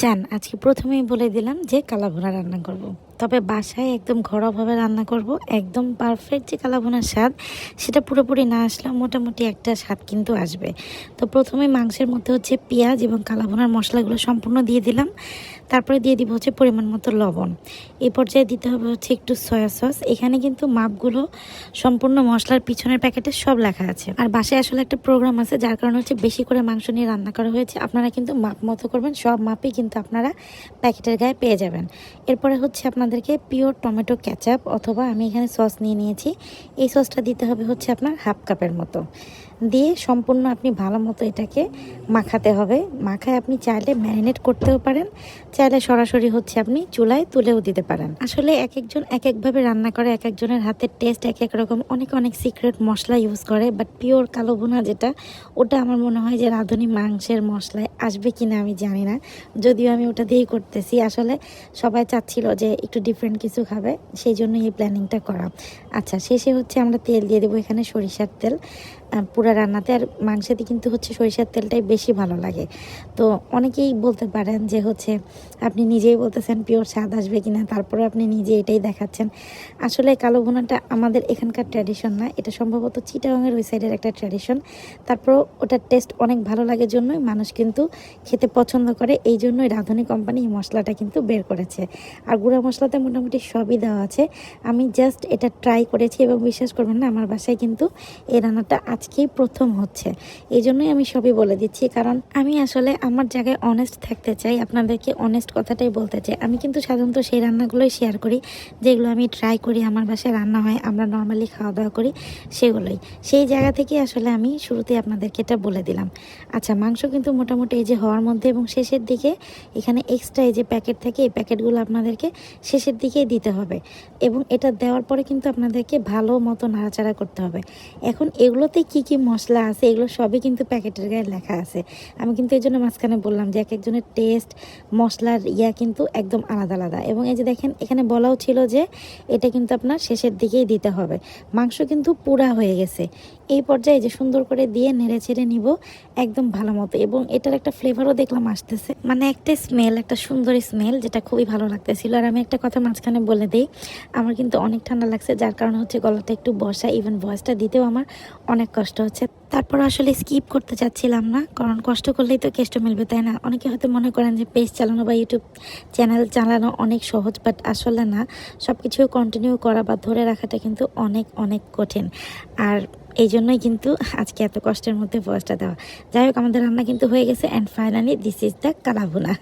যান আজকে প্রথমেই বলে দিলাম যে কালাভুনা রান্না করব। তবে বাসায় একদম ঘরোয়াভাবে রান্না করব, একদম পারফেক্ট যে কালাভুনার স্বাদ, সেটা পুরোপুরি না আসলেও মোটামুটি একটা স্বাদ কিন্তু আসবে তো প্রথমে মাংসের মধ্যে হচ্ছে পেঁয়াজ এবং কালাভুনার মশলাগুলো সম্পূর্ণ দিয়ে দিলাম তারপরে দিয়ে দিব হচ্ছে পরিমাণ মতো লবণ। এই পর্যায়ে দিতে হবে হচ্ছে একটু সয়া সস এখানে কিন্তু মাপগুলো সম্পূর্ণ মশলার পিছনের প্যাকেটে সব লেখা আছে। আর বাসায় আসলে একটা প্রোগ্রাম আছে, যার কারণে হচ্ছে বেশি করে মাংস নিয়ে রান্না করা হয়েছে। আপনারা কিন্তু মাপ মতো করবেন, সব মাপই কিন্তু আপনারা প্যাকেটের গায়ে পেয়ে যাবেন। এরপরে হচ্ছে আপনাদেরকে পিওর টমেটো ক্যাচাপ অথবা আমি এখানে সস নিয়ে নিয়েছি। এই সসটা দিতে হবে হচ্ছে আপনার হাফ কাপের মতো। দিয়ে সম্পূর্ণ আপনি ভালো মতো এটাকে মাখাতে হবে। মাখায় আপনি চাইলে ম্যারিনেট করতেও পারেন, চাইলে সরাসরি হচ্ছে আপনি চুলায় তুলেও দিতে পারেন। আসলে এক একজন এক একভাবে রান্না করে এক একজনের হাতের টেস্ট এক এক রকম। অনেক অনেক সিক্রেট মশলা ইউজ করে বাট পিওর কালো ভুনা যেটা, ওটা আমার মনে হয় যে রাঁধুনি মাংসের মশলায় আসবে কিনা আমি জানি না। যদিও আমি ওটা দিয়েই করতেছি। আসলে সবাই চাচ্ছিল যে একটু ডিফারেন্ট কিছু খাবে, সেই জন্য এই প্ল্যানিংটা করা। আচ্ছা শেষে হচ্ছে আমরা তেল দিয়ে দেবো এখানে সরিষার তেল। পুরা রান্নাতে আর মাংসেতে কিন্তু হচ্ছে সরিষার তেলটাই বেশি ভালো লাগে। তো অনেকেই বলতে পারেন যে হচ্ছে আপনি নিজেই বলতেছেন পিওর স্বাদ আসবে কিনা তারপরে আপনি নিজে এটাই দেখাচ্ছেন। আসলে কালো ভুনাটা আমাদের এখানকার ট্র্যাডিশন না, এটা সম্ভবত চিটাগাংয়ের ওই সাইডের একটা ট্র্যাডিশন। তারপর ওটার টেস্ট অনেক ভালো লাগে জন্যই মানুষ কিন্তু খেতে পছন্দ করে, এই জন্যই রাঁধুনি কোম্পানি এই মশলাটা কিন্তু বের করেছে। আর গুঁড়া মশলাতে মোটামুটি সবই দেওয়া আছে। আমি জাস্ট এটা ট্রাই করেছি এবং বিশ্বাস করবেন না, আমার বাসায় কিন্তু এই রান্নাটা আজকেই প্রথম হচ্ছে। এই জন্যই আমি সবই বলে দিচ্ছি, কারণ আমি আসলে আমার জায়গায় অনেস্ট থাকতে চাই, আপনাদেরকে অনেস্ট কথাটাই বলতে চাই। আমি কিন্তু সাধারণত সেই রান্নাগুলোই শেয়ার করি, যেগুলো আমি ট্রাই করি, আমার বাসায় রান্না হয়, আমরা নর্মালি খাওয়া দাওয়া করি, সেগুলোই। সেই জায়গা থেকে আসলে আমি শুরুতে আপনাদেরকে এটা বলে দিলাম। আচ্ছা মাংস কিন্তু মোটামুটি এই যে হওয়ার মধ্যে এবং শেষের দিকে এখানে এক্সট্রা এই যে প্যাকেট থাকে, এই প্যাকেটগুলো আপনাদেরকে শেষের দিকেই দিতে হবে। এবং এটা দেওয়ার পরে কিন্তু আপনাদেরকে ভালো মতো নাড়াচাড়া করতে হবে। এখন এগুলোতে কি কি মশলা আছে, এগুলো সবই কিন্তু প্যাকেটের গায়ে লেখা আছে। আমি কিন্তু এই জন্য মাঝখানে বললাম যে এক একজনের টেস্ট মশলার ইয়া কিন্তু একদম আলাদা আলাদা। এবং এই যে দেখেন, এখানে বলাও ছিল যে এটা কিন্তু আপনার শেষের দিকেই দিতে হবে। মাংস কিন্তু পুরা হয়ে গেছে। এই পর্যায়ে যে সুন্দর করে দিয়ে নেড়ে ছেড়ে নিব, একদম ভালো মতো। এবং এটার একটা ফ্লেভারও দেখলাম আসতেছে। মানে একটা স্মেল একটা সুন্দর স্মেল যেটা খুবই ভালো লাগতেছিল। আর আমি একটা কথা মাঝখানে বলে দিই, আমার কিন্তু অনেক ঠান্ডা লাগছে, যার কারণে হচ্ছে গলাটা একটু বসা ইভেন ভয়েসটা দিতেও আমার অনেক কষ্ট হচ্ছে। তারপর আসলে স্কিপ করতে চাচ্ছিলাম না, কারণ কষ্ট করলেই তো কেষ্ট মিলবে, তাই না? অনেকে হয়তো মনে করেন যে পেজ চালানো বা ইউটিউব চ্যানেল চালানো অনেক সহজ বাট আসলে না। সব কিছু কন্টিনিউ করা বা ধরে রাখাটা কিন্তু অনেক অনেক কঠিন। আর এই জন্যই কিন্তু আজকে এত কষ্টের মধ্যে ভয়েসটা দেওয়া। যাই হোক, আমাদের রান্না কিন্তু হয়ে গেছে and finally this is the kalabhuna.